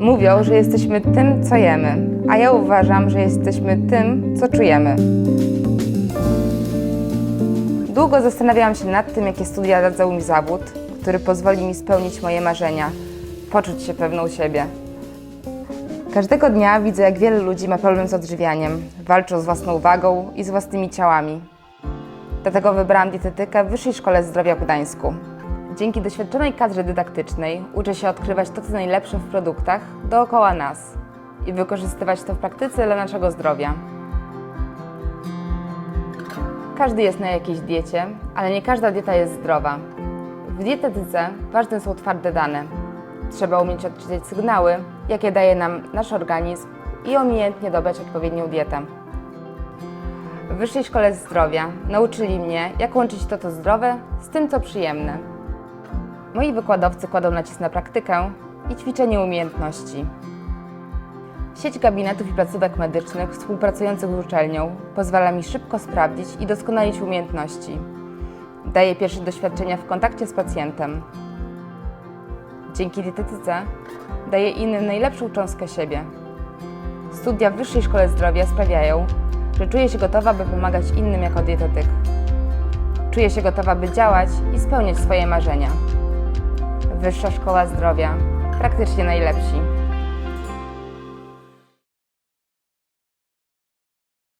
Mówią, że jesteśmy tym, co jemy, a ja uważam, że jesteśmy tym, co czujemy. Długo zastanawiałam się nad tym, jakie studia dadzą mi zawód, który pozwoli mi spełnić moje marzenia, poczuć się pewną siebie. Każdego dnia widzę, jak wiele ludzi ma problem z odżywianiem, walczą z własną wagą i z własnymi ciałami. Dlatego wybrałam dietetykę w Wyższej Szkole Zdrowia w Gdańsku. Dzięki doświadczonej kadrze dydaktycznej uczę się odkrywać to, co najlepsze w produktach dookoła nas i wykorzystywać to w praktyce dla naszego zdrowia. Każdy jest na jakiejś diecie, ale nie każda dieta jest zdrowa. W dietetyce ważne są twarde dane. Trzeba umieć odczytać sygnały, jakie daje nam nasz organizm i umiejętnie dobrać odpowiednią dietę. W Wyższej Szkole Zdrowia nauczyli mnie, jak łączyć to, co zdrowe, z tym, co przyjemne. Moi wykładowcy kładą nacisk na praktykę i ćwiczenie umiejętności. Sieć gabinetów i placówek medycznych współpracujących z uczelnią pozwala mi szybko sprawdzić i doskonalić umiejętności. Daje pierwsze doświadczenia w kontakcie z pacjentem. Dzięki dietetyce daję innym najlepszą cząstkę siebie. Studia w Wyższej Szkole Zdrowia sprawiają, że czuję się gotowa, by pomagać innym jako dietetyk. Czuję się gotowa, by działać i spełniać swoje marzenia. Wyższa Szkoła Zdrowia. Praktycznie najlepsi.